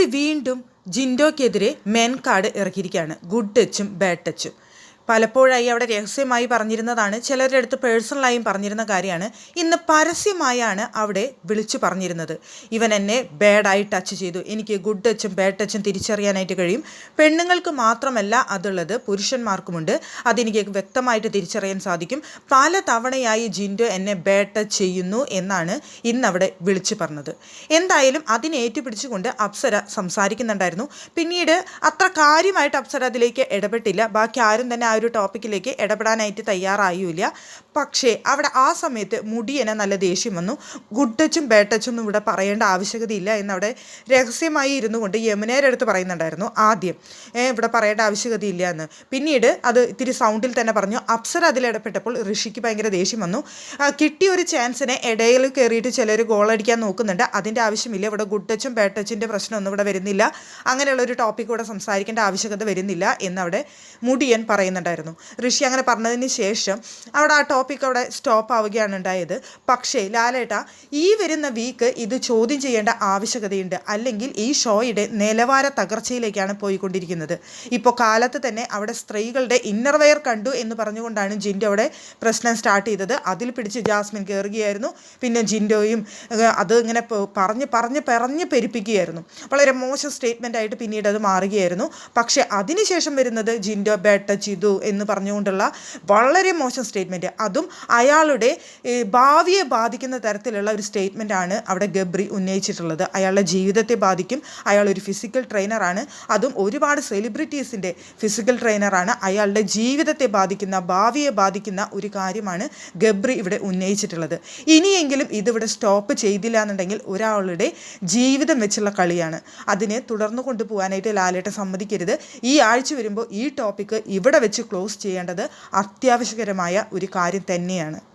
ഗബ്രി വീണ്ടും ജിൻഡോക്കെതിരെ മെൻ കാർഡ് ഇറക്കിയിരിക്കുകയാണ്. ഗുഡ് ടച്ചും ബാഡ് ടച്ചും. പലപ്പോഴായി അവിടെ രഹസ്യമായി പറഞ്ഞിരുന്നതാണ് ചിലരുടെ അടുത്ത് പേഴ്സണലായും പറഞ്ഞിരുന്ന കാര്യമാണ്. ഇന്ന് പരസ്യമായാണ് അവിടെ വിളിച്ചു പറഞ്ഞിരുന്നത്. ഇവൻ എന്നെ ബാഡായി ടച്ച് ചെയ്തു. എനിക്ക് ഗുഡ് ടച്ചും ബാഡ് ടച്ചും തിരിച്ചറിയാനായിട്ട് കഴിയും. പെണ്ണുങ്ങൾക്ക് മാത്രമല്ല അതുള്ളത് പുരുഷന്മാർക്കുമുണ്ട്. അതെനിക്ക് വ്യക്തമായിട്ട് തിരിച്ചറിയാൻ സാധിക്കും. പല തവണയായി ജിൻഡോ എന്നെ ബാഡ് ടച്ച് ചെയ്യുന്നു എന്നാണ് ഇന്നവിടെ വിളിച്ചു പറഞ്ഞത്. എന്തായാലും അതിനെ ഏറ്റുപിടിച്ചുകൊണ്ട് അപ്സര സംസാരിക്കുന്നുണ്ടായിരുന്നു. പിന്നീട് അത്ര കാര്യമായിട്ട് അപ്സര അതിലേക്ക് ഇടപെട്ടില്ല. ബാക്കി ആരും തന്നെ ആ ഒരു ടോപ്പിക്കിലേക്ക് ഇടപെടാനായിട്ട് തയ്യാറായില്ല. പക്ഷേ അവിടെ ആ സമയത്ത് മുടിയനെ നല്ല ദേഷ്യം വന്നു. ഗുഡ് ടച്ചും ബാഡ് ടച്ചും ഒന്നും ഇവിടെ പറയേണ്ട ആവശ്യകതയില്ല എന്നവിടെ രഹസ്യമായി ഇരുന്നു കൊണ്ട് യമുനയുടെ അടുത്ത് പറയുന്നുണ്ടായിരുന്നു ആദ്യം ഇവിടെ പറയേണ്ട ആവശ്യകതയില്ല എന്ന്. പിന്നീട് അത് ഇത്തിരി സൗണ്ടിൽ തന്നെ പറഞ്ഞു അപ്സര അതിൽ ഇടപെട്ടപ്പോൾ ഋഷിക്ക് ഭയങ്കര ദേഷ്യം വന്നു. കിട്ടിയ ഒരു ചാൻസിനെ ഇടയിൽ കയറിയിട്ട് ചിലർ ഗോളടിക്കാൻ നോക്കുന്നുണ്ട്. അതിന്റെ ആവശ്യമില്ല ഇവിടെ ഗുഡ് ടച്ചും ബാഡ് ടച്ചിന്റെ പ്രശ്നമൊന്നും ഇവിടെ വരുന്നില്ല. അങ്ങനെയുള്ള ഒരു ടോപ്പിക് ഇവിടെ സംസാരിക്കേണ്ട ആവശ്യകത വരുന്നില്ല എന്നവിടെ മുടിയൻ പറയുന്നുണ്ടായിരുന്നു. ഋഷി അങ്ങനെ പറഞ്ഞതിന് ശേഷം അവിടെ ആ ടോപ്പിക് അവിടെ സ്റ്റോപ്പ് ആവുകയാണ് ഉണ്ടായത്. പക്ഷേ ലാലേട്ട ഈ വരുന്ന വീക്ക് ഇത് ചോദ്യം ചെയ്യേണ്ട ആവശ്യകതയുണ്ട്. അല്ലെങ്കിൽ ഈ ഷോയുടെ നിലവാര തകർച്ചയിലേക്കാണ് പോയിക്കൊണ്ടിരിക്കുന്നത്. ഇപ്പോൾ കാലത്ത് തന്നെ അവിടെ സ്ത്രീകളുടെ ഇന്നർവെയർ കണ്ടു എന്ന് പറഞ്ഞുകൊണ്ടാണ് ജിൻഡോ അവിടെ പ്രശ്നം സ്റ്റാർട്ട് ചെയ്തത്. അതിൽ പിടിച്ച് ജാസ്മിൻ കയറുകയായിരുന്നു പിന്നെ ജിൻഡോയും അത് ഇങ്ങനെ പറഞ്ഞ് പറഞ്ഞ് പറഞ്ഞ് പെരുപ്പിക്കുകയായിരുന്നു. വളരെ മോശം സ്റ്റേറ്റ്മെന്റ് ആയിട്ട് പിന്നീട് അത് മാറുകയായിരുന്നു. പക്ഷേ അതിനുശേഷം വരുന്നത് ജിൻഡോ ബേട്ട ടച്ച് ചെയ്തു എന്ന് പറഞ്ഞുകൊണ്ടുള്ള വളരെ മോശം സ്റ്റേറ്റ്മെന്റ്. അതും അയാളുടെ ഭാവിയെ ബാധിക്കുന്ന തരത്തിലുള്ള ഒരു സ്റ്റേറ്റ്മെന്റ് ആണ് അവിടെ ഗബ്രി ഉന്നയിച്ചിട്ടുള്ളത്. അയാളുടെ ജീവിതത്തെ ബാധിക്കും. അയാൾ ഒരു ഫിസിക്കൽ ട്രെയിനറാണ് അതും ഒരുപാട് സെലിബ്രിറ്റീസിന്റെ ഫിസിക്കൽ ട്രെയിനറാണ് അയാളുടെ ജീവിതത്തെ ബാധിക്കുന്ന ഭാവിയെ ബാധിക്കുന്ന ഒരു കാര്യമാണ് ഗബ്രി ഇവിടെ ഉന്നയിച്ചിട്ടുള്ളത്. ഇനിയെങ്കിലും ഇതിവിടെ സ്റ്റോപ്പ് ചെയ്തില്ല എന്നുണ്ടെങ്കിൽ ഒരാളുടെ ജീവിതം വെച്ചുള്ള കളിയാണ്. അതിനെ തുടർന്നു കൊണ്ടുപോകാനായിട്ട് ലാലേട്ട സമ്മതിക്കരുത്. ഈ ആഴ്ച വരുമ്പോൾ ഈ ടോപ്പിക്ക് ഇവിടെ വെച്ച് ക്ലോസ് ചെയ്യേണ്ടത് അത്യാവശ്യകരമായ ഒരു കാര്യം തന്നെയാണ്.